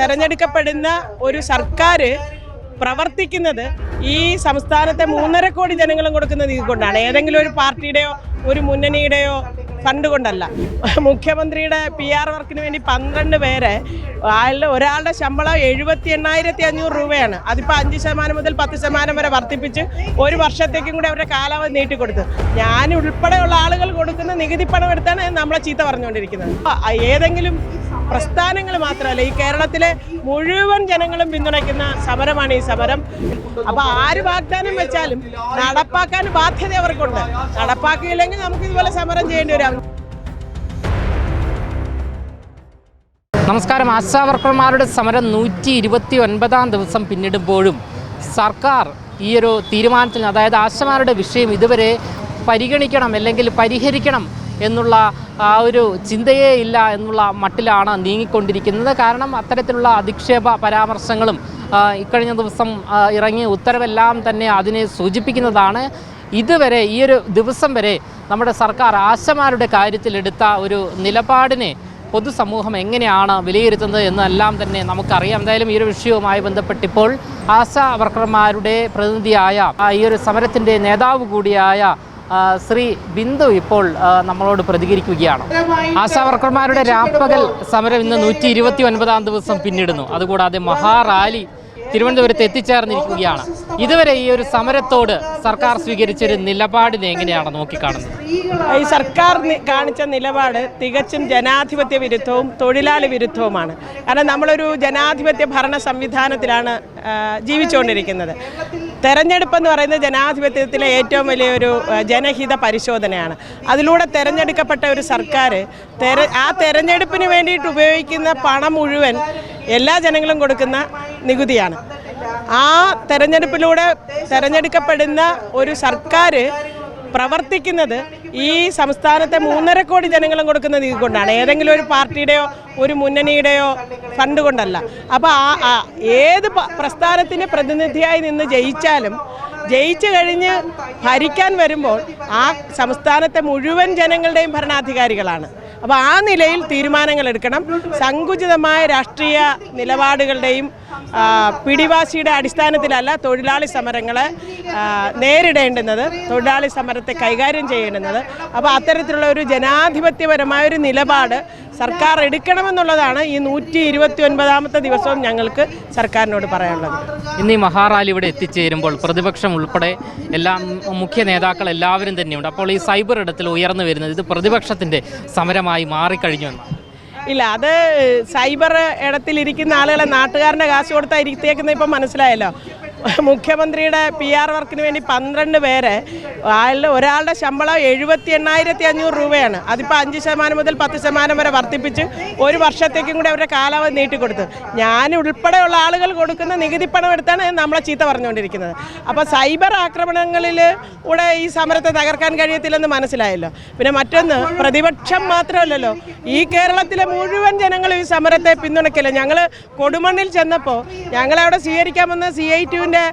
തെരഞ്ഞെടുക്കപ്പെടുന്ന ഒരു സർക്കാർ പ്രവർത്തിക്കുന്നത് ഈ സംസ്ഥാനത്തെ മൂന്നര കോടി ജനങ്ങളും കൊടുക്കുന്ന രീതി കൊണ്ടാണ്. ഏതെങ്കിലും ഒരു പാർട്ടിയുടെയോ ഒരു മുന്നണിയുടെയോ ഫണ്ട് കൊണ്ടല്ല. മുഖ്യമന്ത്രിയുടെ പി ആർ വർക്കിന് വേണ്ടി പന്ത്രണ്ട് പേരെ അയാളുടെ ഒരാളുടെ ശമ്പളം എഴുപത്തി എണ്ണായിരത്തി അഞ്ഞൂറ് രൂപയാണ്. അതിപ്പോൾ അഞ്ച് ശതമാനം മുതൽ പത്ത് ശതമാനം വരെ വർദ്ധിപ്പിച്ച് ഒരു വർഷത്തേക്കും കൂടി അവരുടെ കാലാവധി നീട്ടിക്കൊടുത്തു. ഞാൻ ഉൾപ്പെടെയുള്ള ആളുകൾ കൊടുക്കുന്ന നികുതി പണം എടുത്താണ് നമ്മളെ ചീത്ത പറഞ്ഞുകൊണ്ടിരിക്കുന്നത്. ഏതെങ്കിലും പ്രസ്ഥാനങ്ങൾ മാത്രമല്ല ഈ കേരളത്തിലെ മുഴുവൻ ജനങ്ങളും പിന്തുണയ്ക്കുന്ന സമരമാണ് ഈ സമരം. അപ്പൊ ആര് വാഗ്ദാനം വെച്ചാലും നടപ്പാക്കാൻ ബാധ്യത അവർക്കുണ്ട്. നടപ്പാക്കിയില്ലെങ്കിൽ നമുക്ക് ഇതുപോലെ സമരം ചെയ്യേണ്ടി വരാം. നമസ്കാരം. ആശാ വർക്കർമാരുടെ സമരം നൂറ്റി ഇരുപത്തി ഒൻപതാം ദിവസം പിന്നിടുമ്പോഴും സർക്കാർ ഈ ഒരു തീരുമാനത്തിൽ അതായത് ആശമാരുടെ വിഷയം ഇതുവരെ പരിഗണിക്കണം അല്ലെങ്കിൽ പരിഹരിക്കണം എന്നുള്ള ആ ഒരു ചിന്തയേ ഇല്ല എന്നുള്ള മട്ടിലാണ് നീങ്ങിക്കൊണ്ടിരിക്കുന്നത്. കാരണം അത്തരത്തിലുള്ള അധിക്ഷേപ പരാമർശങ്ങളും ഇക്കഴിഞ്ഞ ദിവസം ഇറങ്ങിയ ഉത്തരവെല്ലാം തന്നെ അതിനെ സൂചിപ്പിക്കുന്നതാണ്. ഇതുവരെ ഈ ഒരു ദിവസം വരെ നമ്മുടെ സർക്കാർ ആശമാരുടെ കാര്യത്തിലെടുത്ത ഒരു നിലപാടിനെ പൊതുസമൂഹം എങ്ങനെയാണ് വിലയിരുത്തുന്നത് എന്നെല്ലാം തന്നെ നമുക്കറിയാം. എന്തായാലും ഈ ഒരു വിഷയവുമായി ബന്ധപ്പെട്ടിപ്പോൾ ആശാ വർക്കർമാരുടെ പ്രതിനിധിയായ ഈ ഒരു സമരത്തിന്റെ നേതാവ് കൂടിയായ ശ്രീ ബിന്ദു ഇപ്പോൾ നമ്മളോട് പ്രതികരിക്കുകയാണ്. ആശാ വർക്കർമാരുടെ രാപ്പകൽ സമരം ഇന്ന് നൂറ്റി ഇരുപത്തി ഒൻപതാം ദിവസം പിന്നിടുന്നു. അതുകൂടാതെ മഹാറാലി തിരുവനന്തപുരത്ത് എത്തിച്ചേർന്നിരിക്കുകയാണ്. ഇതുവരെ ഈ ഒരു സമരത്തോട് സർക്കാർ സ്വീകരിച്ചൊരു നിലപാടിനെ എങ്ങനെയാണ് നോക്കിക്കാണുന്നത്? ഈ സർക്കാർ കാണിച്ച നിലപാട് തികച്ചും ജനാധിപത്യ വിരുദ്ധവും തൊഴിലാളി വിരുദ്ധവുമാണ്. കാരണം നമ്മളൊരു ജനാധിപത്യ ഭരണ സംവിധാനത്തിലാണ് ജീവിച്ചുകൊണ്ടിരിക്കുന്നത്. തെരഞ്ഞെടുപ്പ് എന്ന് പറയുന്നത് ജനാധിപത്യത്തിലെ ഏറ്റവും വലിയൊരു ജനഹിത പരിശോധനയാണ്. അതിലൂടെ തെരഞ്ഞെടുക്കപ്പെട്ട ഒരു സർക്കാർ തെര ആ തെരഞ്ഞെടുപ്പിന് വേണ്ടിയിട്ട് ഉപയോഗിക്കുന്ന പണം മുഴുവൻ എല്ലാ ജനങ്ങളും കൊടുക്കുന്ന നികുതിയാണ്. ആ തെരഞ്ഞെടുപ്പിലൂടെ തെരഞ്ഞെടുക്കപ്പെടുന്ന ഒരു സർക്കാർ പ്രവർത്തിക്കുന്നത് ഈ സംസ്ഥാനത്തെ മൂന്നര കോടി ജനങ്ങളും കൊടുക്കുന്ന നിധി കൊണ്ടാണ്. ഏതെങ്കിലും ഒരു പാർട്ടിയുടെയോ ഒരു മുന്നണിയുടെയോ ഫണ്ട് കൊണ്ടല്ല. അപ്പോൾ ആ ഏത് പ്രസ്ഥാനത്തിന്റെ പ്രതിനിധിയായി നിന്ന് ജയിച്ചാലും ജയിച്ചു കഴിഞ്ഞ് ഭരിക്കാൻ വരുമ്പോൾ ആ സംസ്ഥാനത്തെ മുഴുവൻ ജനങ്ങളുടെയും ഭരണാധികാരികളാണ്. അപ്പോൾ ആ നിലയിൽ തീരുമാനങ്ങൾ എടുക്കണം. സങ്കുചിതമായ രാഷ്ട്രീയ നിലപാടുകളുടെയും പിടിവാശിയുടെ അടിസ്ഥാനത്തിലല്ല തൊഴിലാളി സമരങ്ങളെ നേരിടേണ്ടുന്നത് തൊഴിലാളി സമരത്തെ കൈകാര്യം ചെയ്യേണ്ടുന്നത്. അപ്പോൾ അത്തരത്തിലുള്ള ഒരു ജനാധിപത്യപരമായ ഒരു നിലപാട് സർക്കാർ എടുക്കണമെന്നുള്ളതാണ് ഈ നൂറ്റി ഇരുപത്തി ഒൻപതാമത്തെ ദിവസവും ഞങ്ങൾക്ക് സർക്കാരിനോട് പറയാനുള്ളത്. ഇന്ന് ഈ മഹാറാലി ഇവിടെ എത്തിച്ചേരുമ്പോൾ പ്രതിപക്ഷം ഉൾപ്പെടെ എല്ലാ മുഖ്യ നേതാക്കൾ എല്ലാവരും തന്നെയുണ്ട്. അപ്പോൾ ഈ സൈബർ ഇടത്തിൽ ഉയർന്നു വരുന്നത് ഇത് പ്രതിപക്ഷത്തിന്റെ സമരമായി മാറിക്കഴിഞ്ഞു എന്നാണ്. ഇല്ല അത് സൈബർ ഇടത്തിലിരിക്കുന്ന ആളുകളെ നാട്ടുകാരന്റെ കാശ് കൊടുത്താൽ ഇരുത്തിയേക്കുന്നത് ഇപ്പം മനസ്സിലായല്ലോ. മുഖ്യമന്ത്രിയുടെ പി ആർ വർക്കിന് വേണ്ടി പന്ത്രണ്ട് പേരെ അയാളുടെ ഒരാളുടെ ശമ്പളം എഴുപത്തി എണ്ണായിരത്തി അഞ്ഞൂറ് രൂപയാണ്. അതിപ്പോൾ അഞ്ച് ശതമാനം മുതൽ പത്ത് ശതമാനം വരെ വർദ്ധിപ്പിച്ച് ഒരു വർഷത്തേക്കും കൂടി അവരുടെ കാലാവധി നീട്ടിക്കൊടുത്തു. ഞാൻ ഉൾപ്പെടെയുള്ള ആളുകൾ കൊടുക്കുന്ന നികുതി പണം എടുത്താണ് നമ്മളെ ചീത്ത പറഞ്ഞുകൊണ്ടിരിക്കുന്നത്. അപ്പോൾ സൈബർ ആക്രമണങ്ങളിൽ കൂടെ ഈ സമരത്തെ തകർക്കാൻ കഴിയത്തില്ലെന്ന് മനസ്സിലായല്ലോ. പിന്നെ മറ്റൊന്ന് പ്രതിപക്ഷം മാത്രമല്ലല്ലോ. ഈ കേരളത്തിലെ മുഴുവൻ ജനങ്ങളും ഈ സമരത്തെ പിന്തുണയ്ക്കില്ല? ഞങ്ങൾ കൊടുമണ്ണിൽ ചെന്നപ്പോൾ ഞങ്ങളവിടെ സ്വീകരിക്കാമെന്ന് സി ഐ ടുവിന്റെ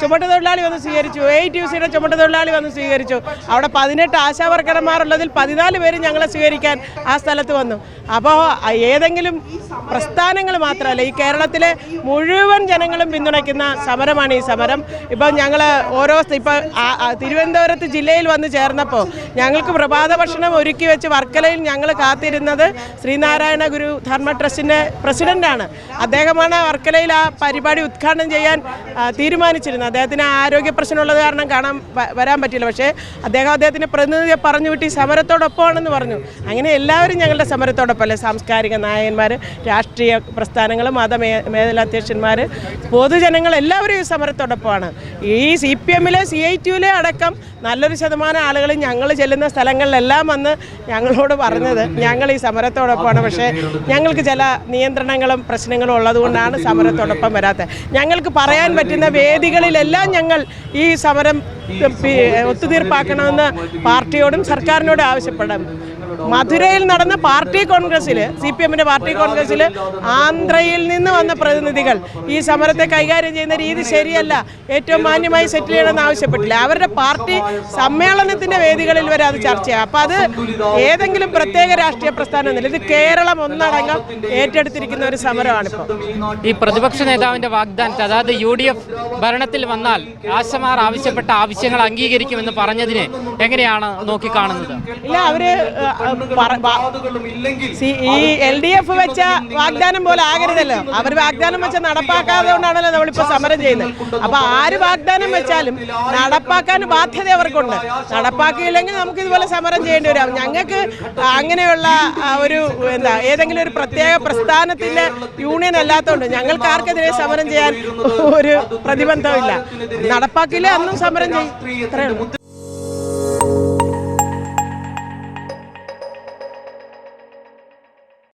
ചുമട്ടുതൊഴിലാളി വന്ന് സ്വീകരിച്ചു. എ ടി യു സിയുടെ ചുമട്ട് തൊഴിലാളി വന്ന് സ്വീകരിച്ചു. അവിടെ പതിനെട്ട് ആശാവർക്കർമാരുള്ളതിൽ പതിനാല് പേര് ഞങ്ങളെ സ്വീകരിക്കാൻ ആ സ്ഥലത്ത് വന്നു. അപ്പോൾ ഏതെങ്കിലും പ്രസ്ഥാനങ്ങൾ മാത്രമല്ല ഈ കേരളത്തിലെ മുഴുവൻ ജനങ്ങളും പിന്തുണയ്ക്കുന്ന സമരമാണ് ഈ സമരം. ഇപ്പോൾ ഞങ്ങൾ ഓരോ ഇപ്പോൾ തിരുവനന്തപുരത്ത് ജില്ലയിൽ വന്ന് ചേർന്നപ്പോൾ ഞങ്ങൾക്ക് പ്രഭാത ഭക്ഷണം ഒരുക്കി വെച്ച് വർക്കലയിൽ ഞങ്ങൾ കാത്തിരുന്നത് ശ്രീനാരായണ ഗുരു ധർമ്മ ട്രസ്റ്റിന്റെ പ്രസിഡന്റാണ് അദ്ദേഹമാണ് വർക്കലയിൽ ആ പരിപാടി ഉദ്ഘാടനം ചെയ്യാൻ തീരുമാനിച്ചിരുന്നത്. അദ്ദേഹത്തിന് ആരോഗ്യ പ്രശ്നമുള്ളത് കാരണം കാണാൻ വരാൻ പറ്റില്ല. പക്ഷേ അദ്ദേഹം അദ്ദേഹത്തിന്റെ പ്രതിനിധിയെ പറഞ്ഞു വിട്ടി സമരത്തോടൊപ്പമാണെന്ന് പറഞ്ഞു. അങ്ങനെ എല്ലാവരും ഞങ്ങളുടെ സമരത്തോടൊപ്പമല്ലേ? സാംസ്കാരിക നായകന്മാർ രാഷ്ട്രീയ പ്രസ്ഥാനങ്ങൾ മത മേഖലാധ്യക്ഷന്മാർ പൊതുജനങ്ങൾ എല്ലാവരും ഈ സമരത്തോടൊപ്പമാണ്. ഈ സി പി എമ്മിലെ സി ഐ ടിയിലെ അടക്കം നല്ലൊരു ശതമാനം ആളുകൾ ഞങ്ങൾ ചെല്ലുന്ന സ്ഥലങ്ങളിലെല്ലാം വന്ന് ഞങ്ങളോട് പറഞ്ഞത് ഞങ്ങൾ ഈ സമരത്തോടൊപ്പമാണ്. പക്ഷേ ഞങ്ങൾക്ക് ചില നിയന്ത്രണങ്ങളും പ്രശ്നങ്ങളും ഉള്ളതുകൊണ്ടാണ് സമരത്തോടൊപ്പം വരാത്തത്. ഞങ്ങൾക്ക് പറയാൻ പറ്റുന്ന വേദികളിലെല്ലാം ഞങ്ങൾ ഈ സമരം ഒത്തുതീർപ്പാക്കണമെന്ന് പാർട്ടിയോടും സർക്കാരിനോടും ആവശ്യപ്പെടും മധുരയിൽ നടന്ന പാർട്ടി കോൺഗ്രസിൽ സി പി എമ്മിന്റെ പാർട്ടി കോൺഗ്രസിൽ ആന്ധ്രയിൽ നിന്ന് വന്ന പ്രതിനിധികൾ ഈ സമരത്തെ കൈകാര്യം ചെയ്യുന്ന രീതി ശരിയല്ല. ഏറ്റവും മാന്യമായി സെറ്റിൽ ചെയ്യണമെന്ന് ആവശ്യപ്പെട്ടില്ല. അവരുടെ പാർട്ടി സമ്മേളനത്തിന്റെ വേദികളിൽ വരെ അത് ചർച്ചയാണ് അപ്പൊ അത് ഏതെങ്കിലും പ്രത്യേക രാഷ്ട്രീയ പ്രസ്ഥാനം എന്നില്ല. ഇത് കേരളം ഒന്നടങ്കം ഏറ്റെടുത്തിരിക്കുന്ന ഒരു സമരമാണ് സമരമാണിപ്പോൾ ഈ പ്രതിപക്ഷ നേതാവിന്റെ വാഗ്ദാനത്തെ അതായത് യു ഡി എഫ് ഭരണത്തിൽ വന്നാൽ ആശമാർ ആവശ്യപ്പെട്ട ആവശ്യങ്ങൾ അംഗീകരിക്കുമെന്ന് പറഞ്ഞതിനെ എങ്ങനെയാണ് നോക്കിക്കാണുന്നത്? ഇല്ല അവർ ഈ എൽ ഡി എഫ് വെച്ച വാഗ്ദാനം പോലെ ആകരുതല്ലോ. അവർ വാഗ്ദാനം വെച്ച നടപ്പാക്കാതെ കൊണ്ടാണല്ലോ നമ്മളിപ്പോ സമരം ചെയ്യുന്നത്. അപ്പൊ ആര് വാഗ്ദാനം വെച്ചാലും നടപ്പാക്കാൻ ബാധ്യത അവർക്കുണ്ട്. നടപ്പാക്കിയില്ലെങ്കിൽ നമുക്ക് ഇതുപോലെ സമരം ചെയ്യേണ്ടി വരും. ഞങ്ങൾക്ക് അങ്ങനെയുള്ള ഒരു എന്താ ഏതെങ്കിലും ഒരു പ്രത്യേക പ്രസ്ഥാനത്തിന്റെ യൂണിയൻ അല്ലാത്തതുകൊണ്ട് ഞങ്ങൾക്ക് ആർക്കെതിരെ സമരം ചെയ്യാൻ ഒരു പ്രതിബന്ധമില്ല. നടപ്പാക്കിയില്ലേ അന്നും സമരം ചെയ്യും